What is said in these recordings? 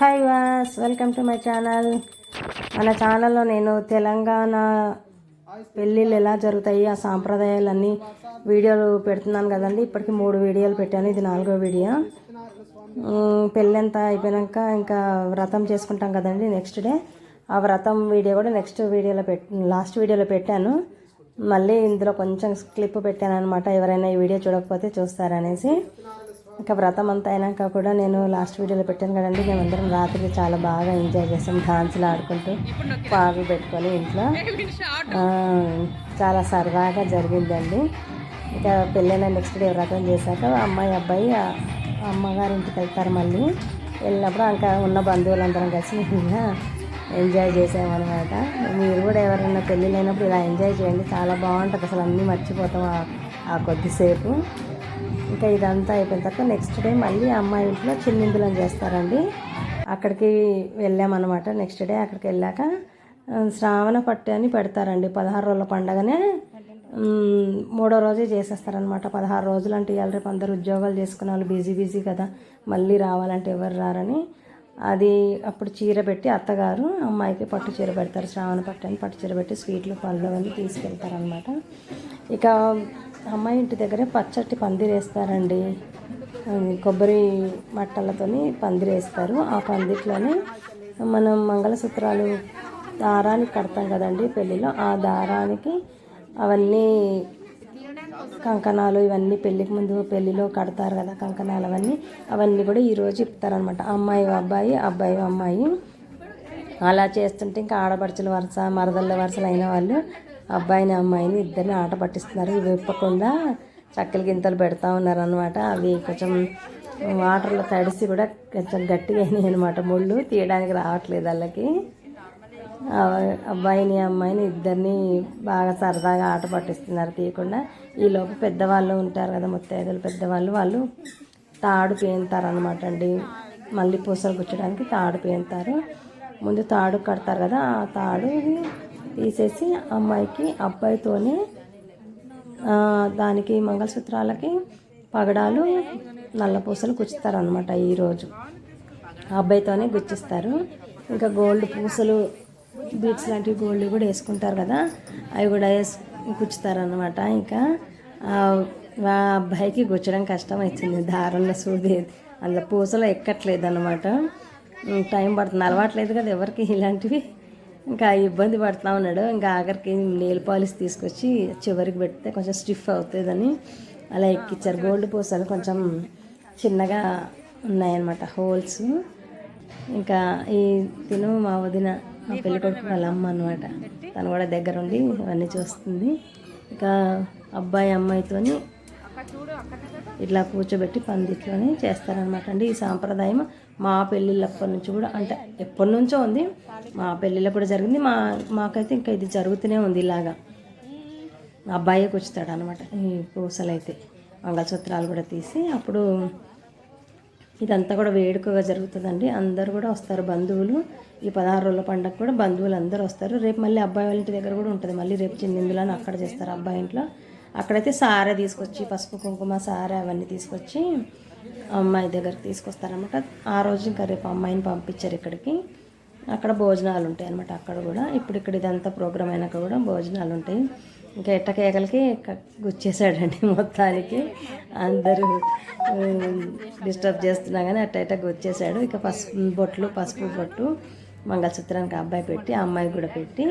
Hi వాస్ welcome to my channel. మన ఛానల్లో నేను తెలంగాణ పెళ్ళిళ్ళు ఎలా జరుగుతాయి ఆ సాంప్రదాయాలన్నీ వీడియోలు పెడుతున్నాను కదండి. ఇప్పటికి మూడు వీడియోలు పెట్టాను ఇది నాలుగో వీడియో. పెళ్ళి పెళ్ళంతా అయిపోయాక ఇంకా వ్రతం చేసుకుంటాం కదండి నెక్స్ట్ డే. ఆ వ్రతం వీడియో కూడా నెక్స్ట్ వీడియోలో పెట్ లాస్ట్ వీడియోలో పెట్టాను. మళ్ళీ ఇందులో కొంచెం క్లిప్ పెట్టాను అనమాట ఎవరైనా ఈ వీడియో చూడకపోతే చూస్తారనేసి. ఇంకా వ్రతం అంతా అయినాక కూడా నేను లాస్ట్ వీడియోలో పెట్టాను కదండి మేమందరం రాత్రి చాలా బాగా ఎంజాయ్ చేసాం డాన్సులు ఆడుకుంటూ పాటలు పెట్టుకొని ఇంట్లో. చాలా సరదాగా జరిగిందండి. ఇంకా పెళ్ళైన నెక్స్ట్ డే వ్రతం చేశాక అమ్మాయి అబ్బాయి అమ్మగారి ఇంటికి వెళ్తారు మళ్ళీ. వెళ్ళినప్పుడు ఇంకా ఉన్న బంధువులందరం కలిసి ఇంకా ఎంజాయ్ చేసామన్నమాట మీరు కూడా ఎవరైనా పెళ్ళి లేనప్పుడు ఇలా ఎంజాయ్ చేయండి చాలా బాగుంటుంది. అసలు అన్నీ మర్చిపోతాం ఆ కొద్దిసేపు. ఇంకా ఇదంతా అయిపోయిన తర్వాత నెక్స్ట్ డే మళ్ళీ అమ్మాయి ఇంట్లో చిన్నిందులం చేస్తారండి. అక్కడికి వెళ్ళామన్నమాట. నెక్స్ట్ డే అక్కడికి వెళ్ళాక శ్రావణ పట్టు అని పెడతారండి. పదహారు రోజుల పండగనే మూడో రోజే చేసేస్తారనమాట పదహారు రోజులు అంటే ఇవాళ రేపు అందరు ఉద్యోగాలు చేసుకునే వాళ్ళు బిజీ బిజీ కదా. మళ్ళీ రావాలంటే ఎవరు రారని. అది అప్పుడు చీర పెట్టి అత్తగారు అమ్మాయికి పట్టు చీర పెడతారు. శ్రావణ పట్టు అని పట్టు చీర పెట్టి స్వీట్లు పళ్ళు అవన్నీ తీసుకెళ్తారనమాట ఇక అమ్మాయి ఇంటి దగ్గరే పచ్చటి పందిరేస్తారండి కొబ్బరి మట్టలతోని పందిరేస్తారు ఆ పందిట్లోనే మనం మంగళసూత్రాలు దారానికి కడతాం కదండి పెళ్ళిలో. ఆ దారానికి అవన్నీ కంకణాలు ఇవన్నీ పెళ్ళికి ముందు పెళ్ళిలో కడతారు కదా కంకణాలు అవన్నీ. అవన్నీ కూడా ఈరోజు ఇస్తారనమాట అమ్మాయి అబ్బాయి అబ్బాయి అమ్మాయి. అలా చేస్తుంటే ఇంకా ఆడపడుచుల వరుస మరదళ్ళ వరుసలు అయిన వాళ్ళు అబ్బాయిని అమ్మాయిని ఇద్దరిని ఆట పట్టిస్తున్నారు. ఇవి ఇప్పకుండా చక్కెల గింతలు పెడతా ఉన్నారు అనమాట అవి కొంచెం వాటర్లో తడిసి కూడా కొంచెం గట్టిగా అయినాయి అనమాట ముళ్ళు తీయడానికి రావట్లేదు వాళ్ళకి. అబ్బాయిని అమ్మాయిని ఇద్దరిని బాగా సరదాగా ఆట పట్టిస్తున్నారు తీయకుండా. ఈ లోపు పెద్దవాళ్ళు ఉంటారు కదా ముత్తైదులు పెద్దవాళ్ళు వాళ్ళు తాడు పేంతారు అనమాట అండి. మళ్ళీ పూసలు గుచ్చడానికి తాడు పేంతారు. ముందు తాడు కడతారు కదా ఆ తాడు తీసేసి అమ్మాయికి అబ్బాయితోనే దానికి మంగళసూత్రాలకి పగడాలు నల్ల పూసలు గుచ్చుతారు అనమాట ఈరోజు అబ్బాయితోనే గుచ్చిస్తారు. ఇంకా గోల్డ్ పూసలు బీట్స్ లాంటివి గోల్డ్ కూడా వేసుకుంటారు కదా అవి కూడా వేసి గుచ్చుతారనమాట ఇంకా అబ్బాయికి గుచ్చడం కష్టం వచ్చింది దారంలో సూది అందులో పూసలు ఎక్కట్లేదు అనమాట టైం పడుతుంది. అలవాట్లేదు కదా ఎవరికి ఇలాంటివి. ఇంకా ఇబ్బంది పడుతూ ఉన్నాడు. ఇంకా ఆఖరికి నెయిల్ పాలిష్ తీసుకొచ్చి చివరికి పెడితే కొంచెం స్టిఫ్ అవుతుందని అలా ఎక్కిచ్చారు. గోల్డ్ పూసలు కొంచెం చిన్నగా ఉన్నాయన్నమాట హోల్స్. ఇంకా ఈ తిను మా వదిన మా పెళ్ళి కొడుకు వాళ్ళ అమ్మ అనమాట తను కూడా దగ్గర ఉండి ఇవన్నీ చూస్తుంది. ఇంకా అబ్బాయి అమ్మాయితోని ఇట్లా కూర్చోబెట్టి పందిట్లోనే చేస్తారనమాట అండి ఈ సాంప్రదాయం మా పెళ్ళిళ్ళప్పటి నుంచి కూడా అంటే ఎప్పటి నుంచో ఉంది. మా పెళ్ళిళ్ళ కూడా జరిగింది. మా మాకైతే ఇంకా ఇది జరుగుతూనే ఉంది ఇలాగా. అబ్బాయి కూర్చుతాడు అనమాట ఈ పూసలు అయితే మంగళసూత్రాలు కూడా తీసి అప్పుడు ఇదంతా కూడా వేడుకగా జరుగుతుందండి. అందరు కూడా వస్తారు. బంధువులు ఈ పదహారు రోజుల పండగ కూడా బంధువులు అందరూ వస్తారు. రేపు మళ్ళీ అబ్బాయి వాళ్ళ ఇంటి దగ్గర కూడా ఉంటుంది. మళ్ళీ రేపు చిన్నిందులని అక్కడ చేస్తారు అబ్బాయి ఇంట్లో. అక్కడైతే సారే తీసుకొచ్చి పసుపు కుంకుమ సారే అవన్నీ తీసుకొచ్చి అమ్మాయి దగ్గరికి తీసుకొస్తారనమాట ఆ రోజు ఇంకా రేపు అమ్మాయిని పంపించారు ఇక్కడికి. అక్కడ భోజనాలు ఉంటాయి అనమాట అక్కడ కూడా. ఇప్పుడు ఇక్కడ ఇదంతా ప్రోగ్రామ్ అయినాక కూడా భోజనాలు ఉంటాయి. ఇంకా ఎట్టకేకలకి క- గుచ్చేసాడండి మొత్తానికి. అందరూ డిస్టర్బ్ చేస్తున్నా కానీ అట్ట ఇట్ట గుచ్చేసాడు ఇక పసుపు బొట్లు పసుపు బొట్టు మంగళసూత్రానికి అబ్బాయి పెట్టి అమ్మాయి కూడా పెట్టి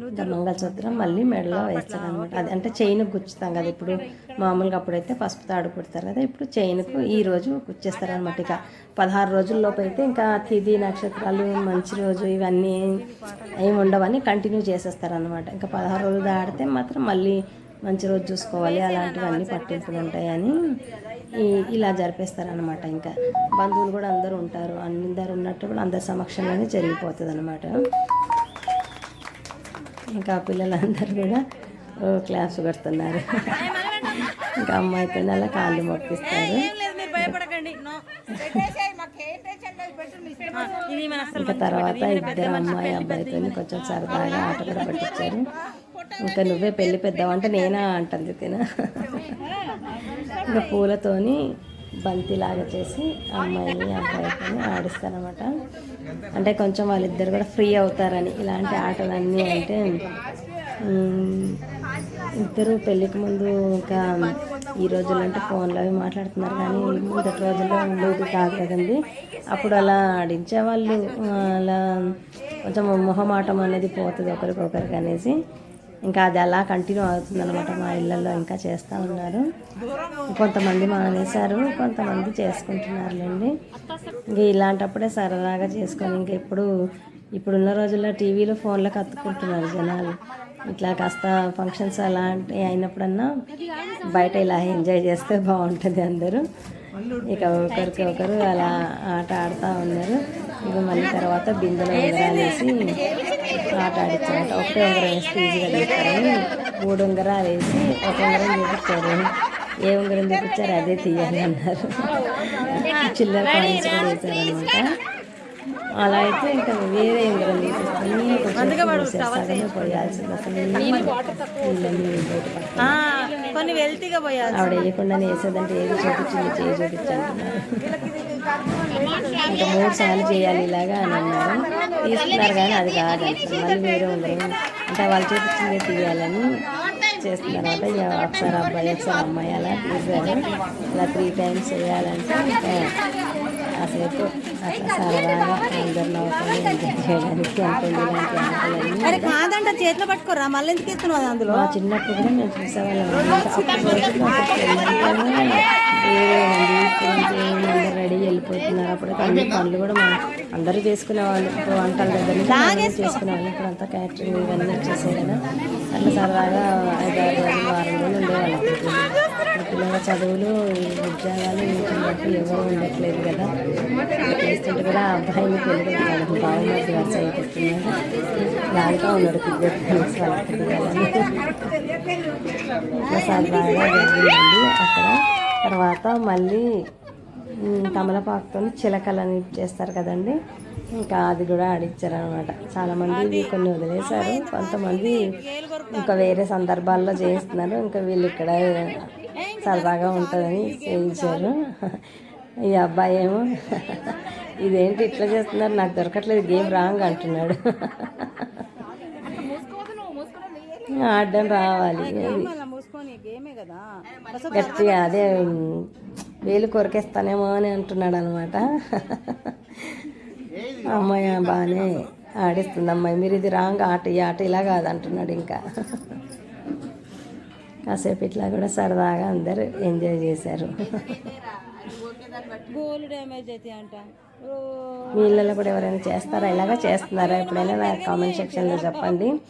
మంగళసూత్రం మళ్ళీ మెడలో వేస్తాడు అనమాట అది అంటే చైన్కి గుచ్చుతాం కదా ఇప్పుడు మామూలుగా అప్పుడైతే పసుపు తాడు కుడతారు కదా ఇప్పుడు చైన్కు ఈ రోజు గుచ్చేస్తారు అనమాట ఇక పదహారు రోజుల్లోపు అయితే ఇంకా తిథి నక్షత్రాలు మంచి రోజు ఇవన్నీ ఏమి ఉండవని కంటిన్యూ చేసేస్తారు అనమాట ఇంకా పదహారు రోజులు దాడితే మాత్రం మళ్ళీ మంచి రోజు చూసుకోవాలి అలాంటివన్నీ పట్టింపులు ఉంటాయని ఈ ఇలా జరిపేస్తారనమాట ఇంకా. బంధువులు కూడా అందరూ ఉంటారు అందరు ఉన్నట్టు కూడా అందరి సమక్షంలోనే జరిగిపోతుంది అనమాట ఇంకా పిల్లలందరూ కూడా క్లాస్ కడుతున్నారు ఇంకా అమ్మాయితో అలా కాళ్ళు మొక్కిస్తారు. ఇంకా తర్వాత ఇద్దరు అమ్మాయి అబ్బాయితో కొంచెం సరదాగా ఆట కూడా పట్టించారు. ఇంకా నువ్వే పెళ్ళి పెద్దావు అంటే నేనా అంటుంది తిన. ఇంకా పూలతోని బంతిలాగా చేసి అమ్మాయిని అబ్బాయిని ఆడిస్తారనమాట అంటే కొంచెం వాళ్ళిద్దరు కూడా ఫ్రీ అవుతారని ఇలాంటి ఆటలన్నీ అంటే ఇద్దరు పెళ్ళికి ముందు ఇంకా ఈ రోజుల్లో అంటే ఫోన్లో అవి మాట్లాడుతున్నారు కానీ మొదటి రోజుల్లో ఉండేది కాదు కదండి. అప్పుడు అలా ఆడించేవాళ్ళు అలా కొంచెం మొహమాటం అనేది పోతుంది ఒకరికొకరికి అనేసి. ఇంకా అది అలా కంటిన్యూ అవుతుందన్నమాట మా ఇళ్ళల్లో ఇంకా చేస్తూ ఉన్నారు. కొంతమంది మానేశారు కొంతమంది చేసుకుంటున్నారులేండి. ఇంకా ఇలాంటప్పుడే సరదాగా చేసుకొని ఇంకా ఇప్పుడు ఇప్పుడున్న రోజుల్లో టీవీలో ఫోన్లో కత్తుకుంటున్నారు జనాలు. ఇట్లా కాస్త ఫంక్షన్స్ అలాంటి అయినప్పుడన్నా బయట ఇలా ఎంజాయ్ చేస్తే బాగుంటుంది అందరూ. ఇక ఒకరికి ఒకరు అలా ఆట ఆడుతూ ఉన్నారు. ఇక మళ్ళీ తర్వాత బిందెలో ఉంగరాలు వేసి ఆట ఆడించారంట ఒకటే ఉంగరం వేస్తే ఈజీగా తీస్తారని మూడు ఉంగరాలు వేసి ఒక ఉంగరం చూపించారు. ఏ ఉంగరం చూపించారు అదే తీయాలి అన్నారు. చిల్లర కాయిన్స్ కూడా వేశారనమాట అలా అయితే ఇంకా వేరే ఉంగరం తీపిస్తాను కొంచెం పోయాల్సింది అసలు బయట పట్టుకొని. కొన్ని వెల్తీగా పోయాలి ఆవిడ వేయకుండానే వేసేదంటే ఏది చూపించింది చేయి చూపించంటున్నారు ఇంకా మూడు సార్లు చేయాలి ఇలాగా అని అన్నారు. తీసుకున్నారు కానీ అది కాదంట మళ్ళీ వేరే ఉంగరం అంటే వాళ్ళు చూపించిందే తీయాలని చేస్తున్నారన్నమాట ఇక ఒకసారి అబ్బాయి ఒకసారి అమ్మాయి అలా తీసారు ఇలా త్రీ టైమ్స్ చేయాలంటే కాసేపు అట్లా సరదాగా అందరు నవ్వుకొని ఎంజాయ్ చేయడానికి ఆటలన్నీ అరే కాదంట చేతిలో పట్టుకోరా మళ్ళీ ఎందుకు ఇస్తున్నావు అందులో? చిన్నప్పుడు కూడా మేము చూసేవాళ్ళం. రెడీ వెళ్ళిపోతున్నారు. అప్పుడు అన్ని పనులు కూడా మా అందరూ చేసుకునేవాళ్ళు ఇప్పుడు వంటల దగ్గర నుంచి అందరూ చేసుకునేవాళ్ళు ఇప్పుడు అంతా క్యాటరింగ్ ఇవన్నీ వచ్చేసాయి కదా. అట్లా సరదాగా ఐదారు రోజులు వారం రోజులు ఉండేవాళ్ళం. పిల్లల చదువులు ఈ ఉద్యోగాలు వీటికి ఎవరు ఉండట్లేదు కదా. చేస్తుంటే కూడా అబ్బాయిని పెళ్ళి బాగున్నది వరుస అయిపోతున్నాడు ఉన్నాడు క్రికెట్ వాళ్ళకి బాగా జరిగిందండి. అక్కడ తర్వాత మళ్ళీ తమలపాకుతో చిలకలని చేస్తారు కదండి. ఇంకా అది కూడా ఆడిచ్చారనమాట. చాలామంది కొన్ని వదిలేశారు. కొంతమంది ఇంకా వేరే సందర్భాల్లో చేస్తున్నారు ఇంకా వీళ్ళు ఇక్కడ సరదాగా ఉంటుందని చేయించారు ఈ అబ్బాయి ఏమో ఇదేంటి ఇట్లా చేస్తున్నారు? నాకు దొరకట్లేదు గేమ్ రాంగ్ అంటున్నాడు. ఆడడం రావాలి. గట్టిగా అదే వేలు కొరికేస్తానేమో అని అంటున్నాడు అనమాట అమ్మాయి బాగానే ఆడిస్తుంది అమ్మాయి. మీరు ఇది రాంగ్ ఆట ఈ ఆట ఇలా కాదు అంటున్నాడు ఇంకా. కాసేపు ఇట్లా కూడా సరదాగా అందరూ ఎంజాయ్ చేశారు. మీ ఇళ్ళలో కూడా ఎవరైనా చేస్తారా? ఇలాగా చేస్తున్నారా? ఎప్పుడైనా నాకు కామెంట్ సెక్షన్లో చెప్పండి.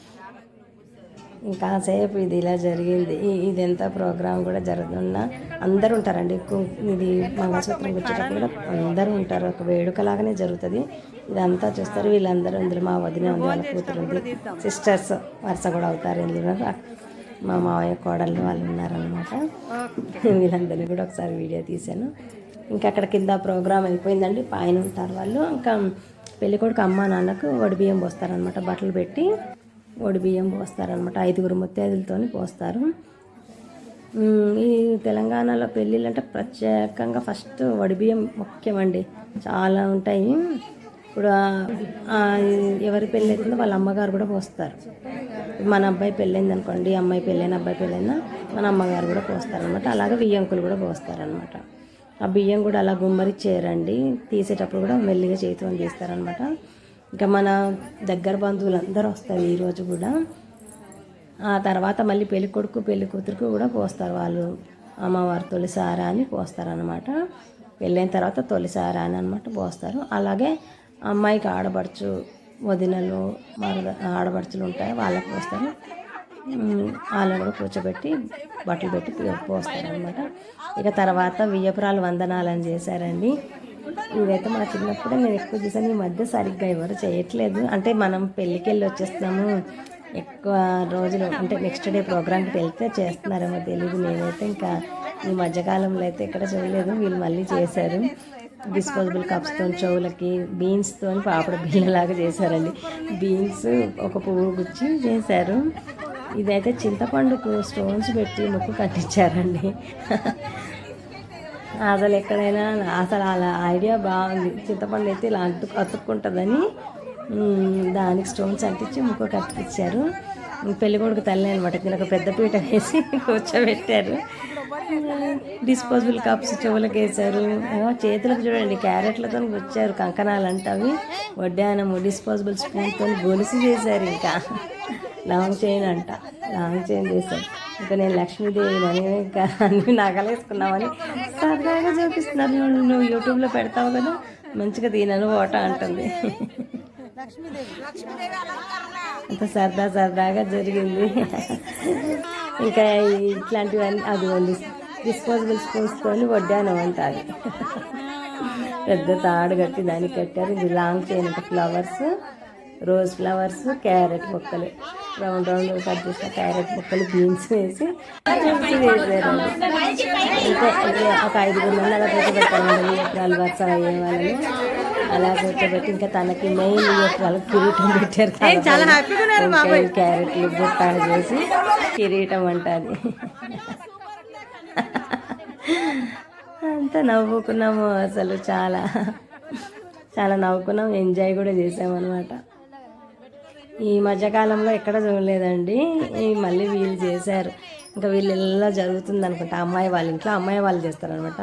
ఇంకా సేపు ఇది ఇలా జరిగింది. ఈ- ఇదంతా ప్రోగ్రామ్ కూడా జరుగుతున్న అందరూ ఉంటారండి. ఇది మంగళసూత్రం వచ్చేటప్పుడు కూడా అందరూ ఉంటారు. ఒక వేడుకలాగానే జరుగుతుంది. ఇదంతా చూస్తారు. వీళ్ళందరూ ఇందులో మా వదిన ఉంది వాళ్ళ కూతురు ఉంది సిస్టర్స్ వరుస కూడా అవుతారు ఇందులో. మా మావయ్య కోడళ్ళు వాళ్ళు ఉన్నారనమాట వీళ్ళందరినీ కూడా ఒకసారి వీడియో తీశాను. ఇంకా అక్కడ కింద ప్రోగ్రామ్ అయిపోయిందండి. పైన ఉంటారు వాళ్ళు. ఇంకా పెళ్ళికొడుకు అమ్మ నాన్నకు వడి బియ్యం పోస్తారనమాట బట్టలు పెట్టి వడి బియ్యం పోస్తారనమాట ఐదుగురు ముత్తైదులతో పోస్తారు. ఈ తెలంగాణలో పెళ్ళిళ్ళు అంటే ప్రత్యేకంగా ఫస్ట్ వడిబియ్యం ముఖ్యమండి. చాలా ఉంటాయి. ఇప్పుడు ఎవరి పెళ్ళి అవుతుందో వాళ్ళ అమ్మగారు కూడా పోస్తారు. మన అబ్బాయి పెళ్ళైంది అనుకోండి అమ్మాయి పెళ్ళైన అబ్బాయి పెళ్ళైనా మన అమ్మగారు కూడా పోస్తారనమాట అలాగే బియ్యంకులు కూడా పోస్తారనమాట ఆ బియ్యం కూడా అలా గుమ్మరిచ్చేయరండి తీసేటప్పుడు కూడా మెల్లిగా చేతితో తీస్తారనమాట ఇంకా మన దగ్గర బంధువులు అందరూ వస్తారు ఈరోజు కూడా. ఆ తర్వాత మళ్ళీ పెళ్ళి కొడుకు పెళ్ళి కూతురుకు కూడా పోస్తారు వాళ్ళు. అమ్మవారు తొలిసారా అని పోస్తారనమాట పెళ్ళైన తర్వాత తొలిసారా అని అనమాట పోస్తారు. అలాగే అమ్మాయికి ఆడపడుచు వదినలు మరద ఆడపడుచులు ఉంటాయి వాళ్ళకి పోస్తారు. వాళ్ళని కూడా కూర్చోబెట్టి బట్టలు పెట్టి పోస్తారనమాట ఇక తర్వాత వియ్యపురాలు వందనాలని చేశారండి. ఇవైతే మా చిన్నప్పుడే నేను ఎక్కువ చూసాను ఈ మధ్య సరిగ్గా ఎవరు చేయట్లేదు. అంటే మనం పెళ్ళికి వెళ్ళి వచ్చేస్తున్నాము. ఎక్కువ రోజులు అంటే నెక్స్ట్ డే ప్రోగ్రామ్కి వెళ్తే చేస్తున్నారేమో తెలియదు నేనైతే ఇంకా ఈ మధ్యకాలంలో అయితే ఇక్కడ చేయలేదు. వీళ్ళు మళ్ళీ చేశారు. డిస్పోజబుల్ కప్స్తో చెవులకి బీన్స్తో పాపడ బిళ్ళలాగా చేశారండి. బీన్స్ ఒక పువ్వు గుచ్చి చేశారు. ఇదైతే చింతపండుకు స్టోన్స్ పెట్టి ముక్కు కట్టించారండి. అసలు ఎక్కడైనా అసలు అలా ఐడియా బాగుంది. చింతపండు అయితే ఇలా అతుక్కు అతుక్కుంటుందని దానికి స్టోన్స్ అంటించి ముక్కు కట్టించారు. పెళ్ళికొడుకు తల్లి అనమాట దీని ఒక పెద్ద పీట వేసి కూర్చోబెట్టారు. డిస్పోజబుల్ కప్స్ చెవులకు వేశారు చేతులకు చూడండి క్యారెట్లతో వచ్చారు కంకణాలు అంటవి వడ్డానము డిస్పోజబుల్ స్పూన్తో గొలుసు చేశారు ఇంకా. లాంగ్ చైన్ అంట లాంగ్ చైన్ చేశారు. ఇంకా నేను లక్ష్మీదేవి అని ఇంకా అన్ని నగలేసుకున్నామని సరదాగా చూపిస్తున్నారు. నువ్వు నువ్వు యూట్యూబ్లో పెడతావు కదా మంచిగా దీనను ఓట అంటుంది. అంత సరదా సరదాగా జరిగింది. ఇంకా ఇట్లాంటివన్నీ అది ఉంది డిస్పోజబుల్ స్పూన్స్తో వడ్డానం అంట అది. పెద్ద తాడు కట్టి దానికి కట్టారు. ఇది లాంగ్ చైన్ అంటే. ఫ్లవర్స్ రోజ్ ఫ్లవర్స్ క్యారెట్ ముక్కలు. రౌండ్ రౌండ్ కట్ చేసిన క్యారెట్ ముక్కలు బీన్స్ వేసి వేసారు ఇది ఒక ఐదుగురు మంది అలా కూర్చోబెట్టారండి ఎకరాలు వరుస అయ్యే వాళ్ళని అలా కూర్చోబెట్టి ఇంకా తనకి మెయిన్ వాళ్ళకి కిరీటం పెట్టారు క్యారెట్లు బుట్టాలు చేసి కిరీటం అంటాది అంతా నవ్వుకున్నాము అసలు చాలా. చాలా నవ్వుకున్నాం ఎంజాయ్ కూడా చేసామన్నమాట. ఈ మధ్యకాలంలో ఎక్కడ చూడలేదండి. మళ్ళీ వీళ్ళు చేశారు. ఇంకా వీళ్ళెల్లా జరుగుతుంది అనుకుంటా అమ్మాయి వాళ్ళ ఇంట్లో అమ్మాయి వాళ్ళు చేస్తారనమాట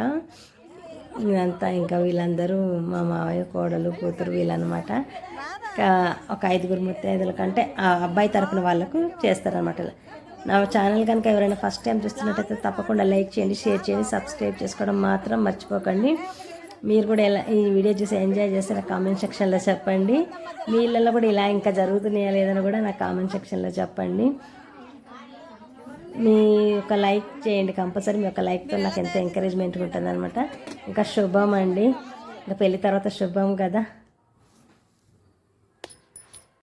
ఇదంతా ఇంకా వీళ్ళందరూ మా మావయ్య కోడలు కూతురు వీళ్ళనమాట ఇంకా ఒక ఐదుగురు ముత్తైదుల కంటే ఆ అబ్బాయి తరపున వాళ్ళకు చేస్తారనమాట ఇలా. నా ఛానల్ కనుక ఎవరైనా ఫస్ట్ టైం చూస్తున్నట్టయితే తప్పకుండా లైక్ చేయండి షేర్ చేయండి సబ్స్క్రైబ్ చేసుకోవడం మాత్రం మర్చిపోకండి. మీరు కూడా ఎలా ఈ వీడియో చూసి ఎంజాయ్ చేస్తే కామెంట్ సెక్షన్లో చెప్పండి. మీ ఇళ్ళల్లో కూడా ఇలా ఇంకా జరుగుతున్నాయా లేదని కూడా నా కామెంట్ సెక్షన్లో చెప్పండి. మీ ఒక లైక్ చేయండి కంపల్సరీ మీ యొక్క లైక్తో నాకు ఎంత ఎంకరేజ్మెంట్ ఉంటుంది అనమాట ఇంకా శుభం అండి. ఇంకా పెళ్ళి తర్వాత శుభం కదా.